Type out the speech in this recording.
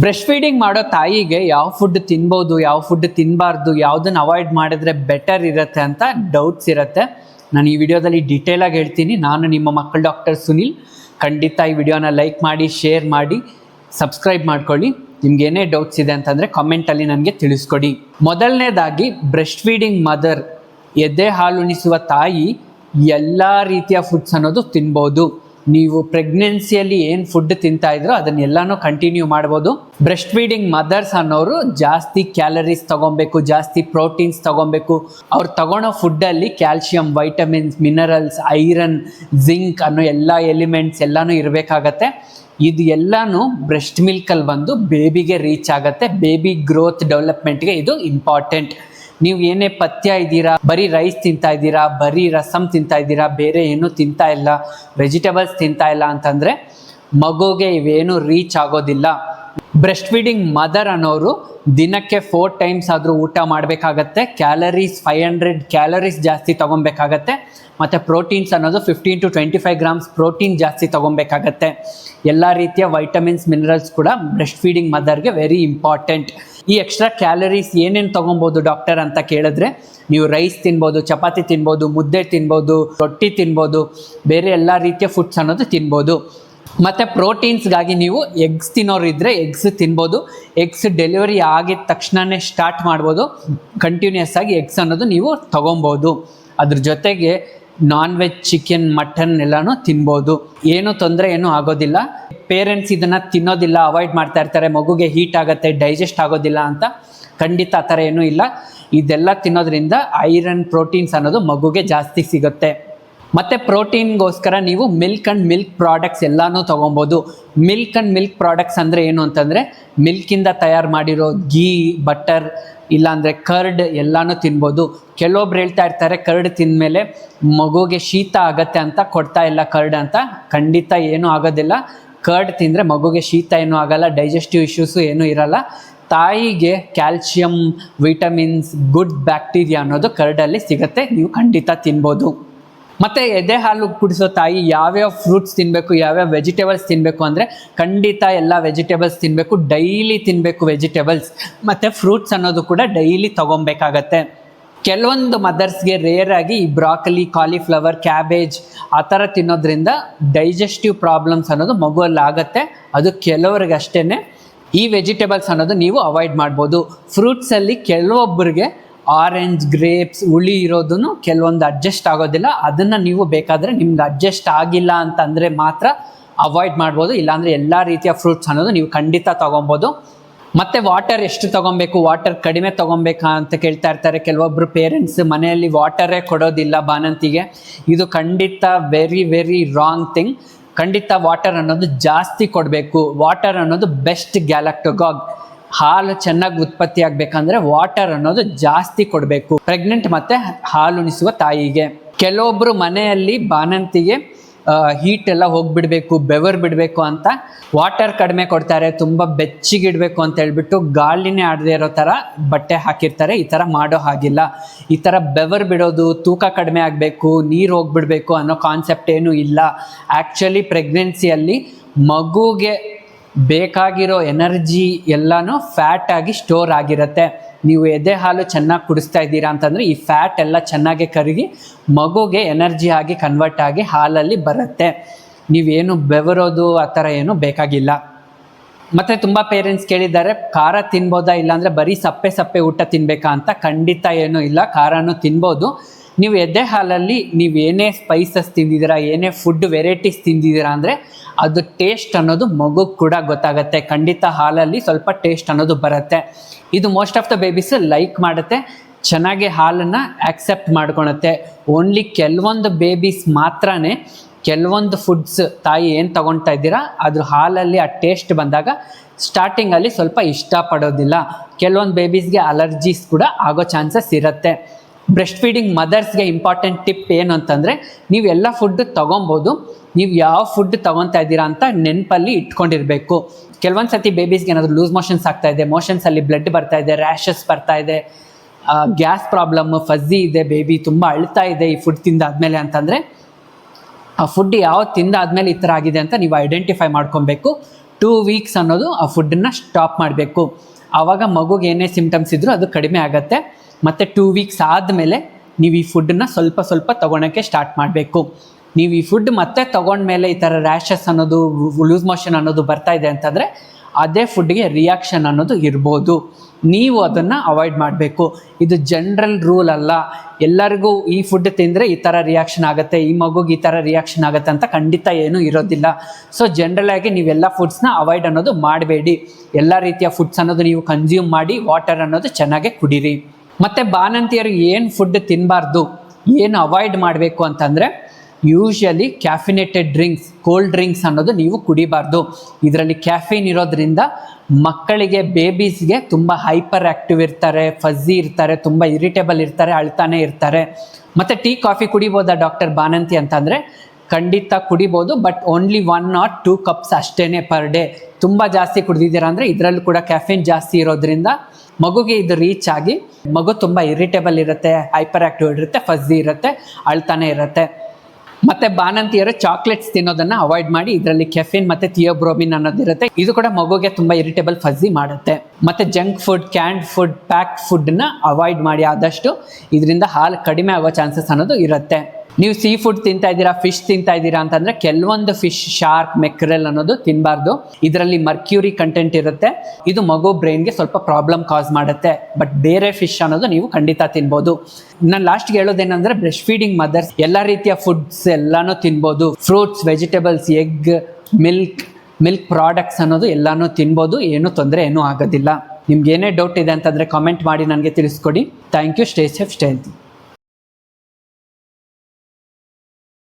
Breast feeding ಮಾಡೋ ತಾಯಿಗೆ ಯಾವ ಫುಡ್ ತಿನ್ಬೋದು, ಯಾವ ಫುಡ್ ತಿನ್ನಬಾರ್ದು ಯಾವುದನ್ನು ಅವಾಯ್ಡ್ ಮಾಡಿದ್ರೆ ಬೆಟರ್ ಇರುತ್ತೆ ಅಂತ ಡೌಟ್ಸ್ ಇರುತ್ತೆ. ನಾನು ಈ ವಿಡಿಯೋದಲ್ಲಿ ಡೀಟೇಲಾಗಿ ಹೇಳ್ತೀನಿ. ನಾನು ನಿಮ್ಮ ಮಕ್ಕಳ ಡಾಕ್ಟರ್ ಸುನಿಲ್. ಖಂಡಿತ ಈ ವಿಡಿಯೋನ ಲೈಕ್ ಮಾಡಿ ಶೇರ್ ಮಾಡಿ ಸಬ್ಸ್ಕ್ರೈಬ್ ಮಾಡ್ಕೊಳ್ಳಿ. ನಿಮ್ಗೆ ಏನೇ ಡೌಟ್ಸ್ ಇದೆ ಅಂತಂದರೆ ಕಾಮೆಂಟಲ್ಲಿ ನನಗೆ ತಿಳಿಸ್ಕೊಡಿ. ಮೊದಲನೇದಾಗಿ ಬ್ರೆಸ್ಟ್ ಫೀಡಿಂಗ್ ಮದರ್ ಎದೆ ಹಾಲುಣಿಸುವ ತಾಯಿ ಎಲ್ಲ ರೀತಿಯ ಫುಡ್ಸ್ ಅನ್ನೋದು ತಿನ್ಬೋದು. ನೀವು ಪ್ರೆಗ್ನೆನ್ಸಿಯಲ್ಲಿ ಏನು ಫುಡ್ ತಿಂತಾ ಇದ್ರೋ ಅದನ್ನೆಲ್ಲಾನು ಕಂಟಿನ್ಯೂ ಮಾಡ್ಬೋದು. ಬ್ರೆಸ್ಟ್ ಫೀಡಿಂಗ್ ಮದರ್ಸ್ ಅನ್ನೋರು ಜಾಸ್ತಿ ಕ್ಯಾಲರೀಸ್ ತಗೊಬೇಕು, ಜಾಸ್ತಿ ಪ್ರೋಟೀನ್ಸ್ ತಗೊಬೇಕು. ಅವ್ರು ತಗೊಳೋ ಫುಡ್ಡಲ್ಲಿ calcium vitamins minerals iron zinc ಅನ್ನೋ ಎಲ್ಲ ಎಲಿಮೆಂಟ್ಸ್ ಎಲ್ಲಾನು ಇರಬೇಕಾಗತ್ತೆ. ಇದು ಎಲ್ಲನೂ ಬ್ರೆಸ್ಟ್ ಮಿಲ್ಕಲ್ಲಿ ಬಂದು ಬೇಬಿಗೆ ರೀಚ್ ಆಗುತ್ತೆ. ಬೇಬಿ ಗ್ರೋತ್ ಡೆವಲಪ್ಮೆಂಟ್ಗೆ ಇದು ಇಂಪಾರ್ಟೆಂಟ್ ನೀವು ಏನೇ ಪಥ್ಯ ಇದ್ದೀರಾ, ಬರೀ ರೈಸ್ ತಿಂತಾ ಇದ್ದೀರಾ, ಬರೀ ರಸಮ್ ತಿಂತಾ ಇದ್ದೀರಾ, ಬೇರೆ ಏನೂ ತಿಂತಾ ಇಲ್ಲ ವೆಜಿಟೇಬಲ್ಸ್ ತಿಂತಾ ಇಲ್ಲ ಅಂತಂದರೆ ಮಗುಗೆ ಇವೇನು ರೀಚ್ ಆಗೋದಿಲ್ಲ. ಬ್ರೆಸ್ಟ್ ಫೀಡಿಂಗ್ ಮದರ್ ಅನ್ನೋರು ದಿನಕ್ಕೆ ಫೋರ್ ಟೈಮ್ಸ್ ಆದರೂ ಊಟ ಮಾಡಬೇಕಾಗತ್ತೆ ಕ್ಯಾಲರೀಸ್ ಫೈವ್ ಹಂಡ್ರೆಡ್ ಕ್ಯಾಲರೀಸ್ ಜಾಸ್ತಿ ತೊಗೊಬೇಕಾಗತ್ತೆ, ಮತ್ತು ಪ್ರೋಟೀನ್ಸ್ ಅನ್ನೋದು fifteen to twenty five grams protein ಜಾಸ್ತಿ ತೊಗೊಬೇಕಾಗತ್ತೆ. ಎಲ್ಲ ರೀತಿಯ ವೈಟಮಿನ್ಸ್ ಮಿನರಲ್ಸ್ ಕೂಡ ಬ್ರೆಸ್ಟ್ ಫೀಡಿಂಗ್ ಮದರ್ಗೆ ವೆರಿ ಇಂಪಾರ್ಟೆಂಟ್ ಈ ಎಕ್ಸ್ಟ್ರಾ ಕ್ಯಾಲರೀಸ್ ಏನೇನು ತೊಗೊಬೋದು ಡಾಕ್ಟರ್ ಅಂತ ಕೇಳಿದ್ರೆ, ನೀವು ರೈಸ್ ತಿನ್ಬೋದು, ಚಪಾತಿ ತಿನ್ಬೋದು, ಮುದ್ದೆ ತಿನ್ಬೋದು, ರೊಟ್ಟಿ ತಿನ್ಬೋದು, ಬೇರೆ ಎಲ್ಲ ರೀತಿಯ ಫುಡ್ಸ್ ಅನ್ನೋದು ತಿನ್ಬೋದು. ಮತ್ತು ಪ್ರೋಟೀನ್ಸ್ಗಾಗಿ ನೀವು ಎಗ್ಸ್ ತಿನ್ನೋರಿದ್ದರೆ ಎಗ್ಸ್ ತಿನ್ಬೋದು. ಎಗ್ಸ್ ಡೆಲಿವರಿ ಆಗಿದ ತಕ್ಷಣವೇ ಸ್ಟಾರ್ಟ್ ಮಾಡ್ಬೋದು. ಕಂಟಿನ್ಯೂಸ್ ಆಗಿ ಎಗ್ಸ್ ಅನ್ನೋದು ನೀವು ತೊಗೊಬೋದು. ಅದ್ರ ಜೊತೆಗೆ ನಾನ್ ವೆಜ್ ಚಿಕನ್ ಮಟನ್ ಎಲ್ಲನೂ ತಿನ್ಬೋದು. ಏನೂ ತೊಂದರೆ ಏನೂ ಆಗೋದಿಲ್ಲ. ಪೇರೆಂಟ್ಸ್ ಇದನ್ನು ತಿನ್ನೋದಿಲ್ಲ ಅವಾಯ್ಡ್ ಮಾಡ್ತಾ ಇರ್ತಾರೆ. ಮಗುಗೆ ಹೀಟ್ ಆಗುತ್ತೆ ಡೈಜೆಸ್ಟ್ ಆಗೋದಿಲ್ಲ ಅಂತ ಖಂಡಿತ ಆ ಥರ ಏನೂ ಇಲ್ಲ. ಇದೆಲ್ಲ ತಿನ್ನೋದ್ರಿಂದ ಐರನ್ ಪ್ರೋಟೀನ್ಸ್ ಅನ್ನೋದು ಮಗುಗೆ ಜಾಸ್ತಿ ಸಿಗುತ್ತೆ. ಮತ್ತು ಪ್ರೋಟೀನ್ಗೋಸ್ಕರ ನೀವು ಮಿಲ್ಕ್ ಆ್ಯಂಡ್ ಮಿಲ್ಕ್ ಪ್ರಾಡಕ್ಟ್ಸ್ ಎಲ್ಲನೂ ತೊಗೊಬೋದು. ಮಿಲ್ಕ್ ಆ್ಯಂಡ್ ಮಿಲ್ಕ್ ಪ್ರಾಡಕ್ಟ್ಸ್ ಅಂದರೆ ಏನು ಅಂತಂದರೆ ಮಿಲ್ಕಿಂದ ತಯಾರು ಮಾಡಿರೋ ಗೀ ಬಟರ್, ಇಲ್ಲಾಂದರೆ ಕರ್ಡ್ ಎಲ್ಲನೂ ತಿನ್ಬೋದು. ಕೆಲವೊಬ್ರು ಹೇಳ್ತಾ ಇರ್ತಾರೆ, ಕರ್ಡ್ ತಿಂದಮೇಲೆ ಮಗುಗೆ ಶೀತ ಆಗತ್ತೆ ಅಂತ ಕೊಡ್ತಾ ಇಲ್ಲ ಕರ್ಡ್ ಅಂತ. ಖಂಡಿತ ಏನೂ ಆಗೋದಿಲ್ಲ. ಕರ್ಡ್ ತಿಂದರೆ ಮಗುಗೆ ಶೀತ ಏನೂ ಆಗಲ್ಲ, ಡೈಜೆಸ್ಟಿವ್ ಇಶ್ಯೂಸು ಏನೂ ಇರಲ್ಲ. ತಾಯಿಗೆ ಕ್ಯಾಲ್ಶಿಯಂ ವಿಟಮಿನ್ಸ್, ಗುಡ್ ಬ್ಯಾಕ್ಟೀರಿಯಾ ಅನ್ನೋದು ಕರ್ಡಲ್ಲಿ ಸಿಗುತ್ತೆ, ನೀವು ಖಂಡಿತ ತಿನ್ಬೋದು. ಮತ್ತು ಎದೆ ಹಾಲು ಕುಡಿಸೋ ತಾಯಿ ಯಾವ್ಯಾವ ಫ್ರೂಟ್ಸ್ ತಿನ್ನಬೇಕು ಯಾವ್ಯಾವ ವೆಜಿಟೇಬಲ್ಸ್ ತಿನ್ನಬೇಕು ಅಂದರೆ ಖಂಡಿತ ಎಲ್ಲ ವೆಜಿಟೇಬಲ್ಸ್ ತಿನ್ನಬೇಕು ಡೈಲಿ ತಿನ್ನಬೇಕು ವೆಜಿಟೇಬಲ್ಸ್ ಮತ್ತು ಫ್ರೂಟ್ಸ್ ಅನ್ನೋದು ಕೂಡ ಡೈಲಿ ತೊಗೊಬೇಕಾಗತ್ತೆ. ಕೆಲವೊಂದು ಮದರ್ಸ್ಗೆ ರೇರ್ ಆಗಿ ಈ ಬ್ರಾಕಲಿ ಕಾಲಿಫ್ಲವರ್ ಕ್ಯಾಬೇಜ್ ಆ ಥರ ತಿನ್ನೋದ್ರಿಂದ ಡೈಜೆಸ್ಟಿವ್ ಪ್ರಾಬ್ಲಮ್ಸ್ ಅನ್ನೋದು ಮಗುವಲ್ಲಿ ಆಗುತ್ತೆ ಅದು ಕೆಲವ್ರಿಗೆ ಅಷ್ಟೇ ಈ ವೆಜಿಟೇಬಲ್ಸ್ ಅನ್ನೋದು ನೀವು ಅವಾಯ್ಡ್ ಮಾಡ್ಬೋದು. ಫ್ರೂಟ್ಸಲ್ಲಿ ಕೆಲವೊಬ್ಬರಿಗೆ ಆರೆಂಜ್ ಗ್ರೇಪ್ಸ್ ಹುಳಿ ಇರೋದನ್ನು ಕೆಲವೊಂದು ಅಡ್ಜಸ್ಟ್ ಆಗೋದಿಲ್ಲ. ಅದನ್ನು ನೀವು ಬೇಕಾದರೆ ನಿಮ್ಗೆ ಅಡ್ಜಸ್ಟ್ ಆಗಿಲ್ಲ ಅಂತಂದರೆ ಮಾತ್ರ ಅವಾಯ್ಡ್ ಮಾಡ್ಬೋದು. ಇಲ್ಲಾಂದರೆ ಎಲ್ಲ ರೀತಿಯ ಫ್ರೂಟ್ಸ್ ಅನ್ನೋದು ನೀವು ಖಂಡಿತ ತೊಗೊಬೋದು. ಮತ್ತು ವಾಟರ್ ಎಷ್ಟು ತೊಗೊಬೇಕು? ವಾಟರ್ ಕಡಿಮೆ ತೊಗೊಬೇಕಾ ಅಂತ ಕೇಳ್ತಾ ಇರ್ತಾರೆ ಕೆಲವೊಬ್ಬರು ಪೇರೆಂಟ್ಸ್ ಮನೆಯಲ್ಲಿ ವಾಟರೇ ಕೊಡೋದಿಲ್ಲ ಬಾಣಂತಿಗೆ. ಇದು ಖಂಡಿತ ವೆರಿ ವೆರಿ ರಾಂಗ್ ಥಿಂಗ್ ಖಂಡಿತ ವಾಟರ್ ಅನ್ನೋದು ಜಾಸ್ತಿ ಕೊಡಬೇಕು. ವಾಟರ್ ಅನ್ನೋದು ಬೆಸ್ಟ್ ಗ್ಯಾಲಕ್ಟೋಗಾಗ್ ಹಾಲು ಚೆನ್ನಾಗಿ ಉತ್ಪತ್ತಿ ಆಗಬೇಕಂದ್ರೆ ವಾಟರ್ ಅನ್ನೋದು ಜಾಸ್ತಿ ಕೊಡಬೇಕು. ಪ್ರೆಗ್ನೆಂಟ್ ಮತ್ತು ಹಾಲುಣಿಸುವ ತಾಯಿಗೆ. ಕೆಲವೊಬ್ಬರು ಮನೆಯಲ್ಲಿ ಬಾಣಂತಿಗೆ ಹೀಟ್ ಎಲ್ಲ ಹೋಗ್ಬಿಡ್ಬೇಕು, ಬೆವರು ಬಿಡಬೇಕು ಅಂತ ವಾಟರ್ ಕಡಿಮೆ ಕೊಡ್ತಾರೆ, ತುಂಬ ಬೆಚ್ಚಿಗಿಡಬೇಕು ಅಂತ ಹೇಳ್ಬಿಟ್ಟು ಗಾಳಿನೇ ಆಡದೇ ಇರೋ ಥರ ಬಟ್ಟೆ ಹಾಕಿರ್ತಾರೆ, ಈ ಥರ ಮಾಡೋ ಹಾಗಿಲ್ಲ. ಈ ಥರ ಬೆವರು ಬಿಡೋದು, ತೂಕ ಕಡಿಮೆ ಆಗಬೇಕು, ನೀರು ಹೋಗ್ಬಿಡ್ಬೇಕು ಅನ್ನೋ ಕಾನ್ಸೆಪ್ಟ್ ಏನೂ ಇಲ್ಲ. ಆ್ಯಕ್ಚುಲಿ ಪ್ರೆಗ್ನೆನ್ಸಿಯಲ್ಲಿ ಮಗುಗೆ ಬೇಕಾಗಿರೋ ಎನರ್ಜಿ ಎಲ್ಲನೂ ಫ್ಯಾಟ್ ಆಗಿ ಸ್ಟೋರ್ ಆಗಿರುತ್ತೆ. ನೀವು ಎದೆ ಹಾಲು ಚೆನ್ನಾಗಿ ಕುಡಿಸ್ತಾ ಇದ್ದೀರಾ ಅಂತಂದರೆ ಈ ಫ್ಯಾಟ್ ಎಲ್ಲ ಚೆನ್ನಾಗಿ ಕರಗಿ ಮಗುಗೆ ಎನರ್ಜಿ ಆಗಿ ಕನ್ವರ್ಟ್ ಆಗಿ ಹಾಲಲ್ಲಿ ಬರುತ್ತೆ. ನೀವೇನು ಬೆವರೋದು ಆ ಥರ ಏನು ಬೇಕಾಗಿಲ್ಲ. ಮತ್ತು ತುಂಬ ಪೇರೆಂಟ್ಸ್ ಕೇಳಿದ್ದಾರೆ, ಖಾರ ತಿನ್ಬೋದಾ ಇಲ್ಲಾಂದರೆ ಬರೀ ಸಪ್ಪೆ ಸಪ್ಪೆ ಊಟ ತಿನ್ನಬೇಕಾ ಅಂತ ಖಂಡಿತ ಏನೂ ಇಲ್ಲ, ಖಾರನೂ ತಿನ್ಬೋದು. ನೀವು ಎದೆ ಹಾಲಲ್ಲಿ ನೀವು ಏನೇ ಸ್ಪೈಸಸ್ ತಿಂದಿದ್ದೀರಾ, ಏನೇ ಫುಡ್ ವೆರೈಟೀಸ್ ತಿಂದಿದ್ದೀರಾ ಅಂದರೆ ಅದು ಟೇಸ್ಟ್ ಅನ್ನೋದು ಮಗು ಕೂಡ ಗೊತ್ತಾಗುತ್ತೆ. ಖಂಡಿತ ಹಾಲಲ್ಲಿ ಸ್ವಲ್ಪ ಟೇಸ್ಟ್ ಅನ್ನೋದು ಬರುತ್ತೆ. ಇದು most of the babies like ಮಾಡುತ್ತೆ. ಚೆನ್ನಾಗಿ ಹಾಲನ್ನು ಆಕ್ಸೆಪ್ಟ್ ಮಾಡ್ಕೊಳತ್ತೆ. ಓನ್ಲಿ ಕೆಲವೊಂದು ಬೇಬೀಸ್ ಮಾತ್ರನೇ ಕೆಲವೊಂದು ಫುಡ್ಸ್ ತಾಯಿ ಏನು ತಗೊಳ್ತಾ ಇದ್ದೀರಾ ಅದ್ರ ಹಾಲಲ್ಲಿ ಆ ಟೇಸ್ಟ್ ಬಂದಾಗ ಸ್ಟಾರ್ಟಿಂಗಲ್ಲಿ ಸ್ವಲ್ಪ ಇಷ್ಟಪಡೋದಿಲ್ಲ. ಕೆಲವೊಂದು ಬೇಬೀಸ್ಗೆ ಅಲರ್ಜೀಸ್ ಕೂಡ ಆಗೋ ಚಾನ್ಸಸ್ ಇರುತ್ತೆ. ಬ್ರೆಸ್ಟ್ ಫೀಡಿಂಗ್ ಮದರ್ಸ್ಗೆ ಇಂಪಾರ್ಟೆಂಟ್ ಟಿಪ್ ಏನು ಅಂತಂದರೆ ನೀವು ಎಲ್ಲ ಫುಡ್ ತೊಗೊಬೋದು, ನೀವು ಯಾವ ಫುಡ್ ತೊಗೊತಾ ಇದ್ದೀರಾ ಅಂತ ನೆನಪಲ್ಲಿ ಇಟ್ಕೊಂಡಿರಬೇಕು. ಕೆಲವೊಂದು ಸತಿ ಬೇಬೀಸ್ಗೆ ಏನಾದರೂ ಲೂಸ್ ಮೋಷನ್ಸ್ ಆಗ್ತಾ ಇದೆ ಮೋಷನ್ಸಲ್ಲಿ ಬ್ಲಡ್ ಬರ್ತಾ ಇದೆ ರ್ಯಾಷಸ್ ಬರ್ತಾ ಇದೆ ಗ್ಯಾಸ್ ಪ್ರಾಬ್ಲಮ್ ಫಜ್ಜಿ ಇದೆ ಬೇಬಿ ತುಂಬ ಅಳ್ತಾ ಇದೆ ಈ ಫುಡ್ ತಿಂದಾದ್ಮೇಲೆ ಅಂತಂದರೆ, ಆ ಫುಡ್ ಯಾವ ತಿಂದಾದ್ಮೇಲೆ ಈ ಥರ ಆಗಿದೆ ಅಂತ ನೀವು ಐಡೆಂಟಿಫೈ ಮಾಡ್ಕೊಬೇಕು. ಟೂ ವೀಕ್ಸ್ ಅನ್ನೋದು ಆ ಫುಡ್ಡನ್ನು ಸ್ಟಾಪ್ ಮಾಡಬೇಕು. ಆವಾಗ ಮಗುಗೆ ಏನೇ ಸಿಮ್ಟಮ್ಸ್ ಇದ್ದರೂ ಅದು ಕಡಿಮೆ ಆಗುತ್ತೆ. ಮತ್ತು ಟೂ ವೀಕ್ಸ್ ಆದಮೇಲೆ ನೀವು ಈ ಫುಡ್ಡನ್ನ ಸ್ವಲ್ಪ ಸ್ವಲ್ಪ ತೊಗೊಳಕ್ಕೆ ಸ್ಟಾರ್ಟ್ ಮಾಡಬೇಕು. ನೀವು ಈ ಫುಡ್ ಮತ್ತೆ ತೊಗೊಂಡ್ಮೇಲೆ ಈ ಥರ ರ್ಯಾಷಸ್ ಅನ್ನೋದು ಲೂಸ್ ಮೋಷನ್ ಅನ್ನೋದು ಬರ್ತಾ ಇದೆ ಅಂತಂದರೆ ಅದೇ ಫುಡ್ಗೆ ರಿಯಾಕ್ಷನ್ ಅನ್ನೋದು ಇರ್ಬೋದು. ನೀವು ಅದನ್ನು ಅವಾಯ್ಡ್ ಮಾಡಬೇಕು. ಇದು ಜನರಲ್ ರೂಲ್ ಅಲ್ಲ. ಎಲ್ಲರಿಗೂ ಈ ಫುಡ್ ತಿಂದರೆ ಈ ಥರ ರಿಯಾಕ್ಷನ್ ಆಗುತ್ತೆ, ಈ ಮಗುಗೆ ಈ ಥರ ರಿಯಾಕ್ಷನ್ ಆಗುತ್ತೆ ಅಂತ ಖಂಡಿತ ಏನೂ ಇರೋದಿಲ್ಲ. ಸೊ ಜನ್ರಲ್ ಆಗಿ ನೀವೆಲ್ಲ ಫುಡ್ಸ್ನ ಅವಾಯ್ಡ್ ಅನ್ನೋದು ಮಾಡಬೇಡಿ. ಎಲ್ಲ ರೀತಿಯ ಫುಡ್ಸ್ ಅನ್ನೋದು ನೀವು ಕನ್ಸ್ಯೂಮ್ ಮಾಡಿ ವಾಟರ್ ಅನ್ನೋದು ಚೆನ್ನಾಗೆ ಕುಡೀರಿ. ಮತ್ತು ಬಾಣಂತಿಯರು ಏನು ಫುಡ್ ತಿನ್ನಬಾರ್ದು ಏನು ಅವಾಯ್ಡ್ ಮಾಡಬೇಕು ಅಂತಂದರೆ usually caffeinated drinks cold drinks ಅನ್ನೋದು ನೀವು ಕುಡಿಬಾರ್ದು. ಇದರಲ್ಲಿ ಕ್ಯಾಫೀನ್ ಇರೋದ್ರಿಂದ ಮಕ್ಕಳಿಗೆ ಬೇಬೀಸ್ಗೆ ತುಂಬ ಹೈಪರ್ ಆ್ಯಕ್ಟಿವ್ ಇರ್ತಾರೆ ಫಜ್ಜಿ ಇರ್ತಾರೆ, ತುಂಬ ಇರಿಟೇಬಲ್ ಇರ್ತಾರೆ, ಅಳ್ತಾನೆ ಇರ್ತಾರೆ. ಮತ್ತು ಟೀ ಕಾಫಿ ಕುಡಿಬೋದಾ ಡಾಕ್ಟರ್ ಬಾನಂತಿ ಅಂತಂದರೆ ಖಂಡಿತ ಕುಡಿಬೋದು but only one or two cups ಅಷ್ಟೇ ಪರ್ ಡೇ ತುಂಬ ಜಾಸ್ತಿ ಕುಡಿದಿದ್ದೀರಾ ಅಂದ್ರೆ ಇದರಲ್ಲೂ ಕೂಡ ಕ್ಯಾಫಿನ್ ಜಾಸ್ತಿ ಇರೋದ್ರಿಂದ ಮಗುಗೆ ಇದು ರೀಚ್ ಆಗಿ ಮಗು ತುಂಬ ಇರಿಟೇಬಲ್ ಇರುತ್ತೆ ಹೈಪರ್ ಆಕ್ಟಿವ್ ಇರುತ್ತೆ ಫಜ್ಜಿ ಇರುತ್ತೆ, ಅಳ್ತಾನೆ ಇರುತ್ತೆ. ಮತ್ತೆ ಬಾಣಂತಿಯರು ಚಾಕ್ಲೇಟ್ಸ್ ತಿನ್ನೋದನ್ನ ಅವಾಯ್ಡ್ ಮಾಡಿ ಇದರಲ್ಲಿ ಕೆಫಿನ್ ಮತ್ತೆ ಥಿಯೋಬ್ರೋಮಿನ್ ಅನ್ನೋದಿರುತ್ತೆ ಇದು ಕೂಡ ಮಗುಗೆ ತುಂಬಾ ಇರಿಟೇಬಲ್ ಫಜ್ಜಿ ಮಾಡುತ್ತೆ. ಮತ್ತೆ junk food canned food pack ಫುಡ್ನ ಅವಾಯ್ಡ್ ಮಾಡಿ ಆದಷ್ಟು ಇದರಿಂದ ಹಾಲು ಕಡಿಮೆ ಆಗೋ ಚಾನ್ಸಸ್ ಅನ್ನೋದು ಇರುತ್ತೆ. ನೀವು ಸೀ ಫುಡ್ ತಿಂತಾ ಇದ್ದೀರಾ ಫಿಶ್ ತಿಂತಾ ಇದ್ದೀರಾ ಅಂತಂದ್ರೆ ಕೆಲವೊಂದು ಫಿಶ್ ಶಾರ್ಕ್ ಮೆಕ್ರೆಲ್ ಅನ್ನೋದು ತಿನ್ನಬಾರ್ದು ಇದರಲ್ಲಿ ಮರ್ಕ್ಯೂರಿ ಕಂಟೆಂಟ್ ಇರುತ್ತೆ. ಇದು ಮಗು ಬ್ರೈನ್ಗೆ ಸ್ವಲ್ಪ ಪ್ರಾಬ್ಲಮ್ ಕಾಸ್ ಮಾಡುತ್ತೆ. ಬಟ್ ಬೇರೆ ಫಿಶ್ ಅನ್ನೋದು ನೀವು ಖಂಡಿತ ತಿನ್ಬೋದು. ನಾನು ಲಾಸ್ಟ್ಗೆ ಹೇಳೋದೇನೆಂದ್ರೆ ಬ್ರೆಸ್ಟ್ ಫೀಡಿಂಗ್ ಮದರ್ಸ್ ಎಲ್ಲ ರೀತಿಯ ಫುಡ್ಸ್ ಎಲ್ಲಾನು ತಿನ್ಬೋದು. Fruits vegetables egg milk milk products ಅನ್ನೋದು ಎಲ್ಲಾನು ತಿನ್ಬೋದು. ಏನು ತೊಂದರೆ ಏನೂ ಆಗೋದಿಲ್ಲ. ನಿಮ್ಗೆ ಏನೇ ಡೌಟ್ ಇದೆ ಅಂತಂದರೆ ಕಾಮೆಂಟ್ ಮಾಡಿ ನನಗೆ ತಿಳಿಸ್ಕೊಡಿ. Thank you stay safe stay healthy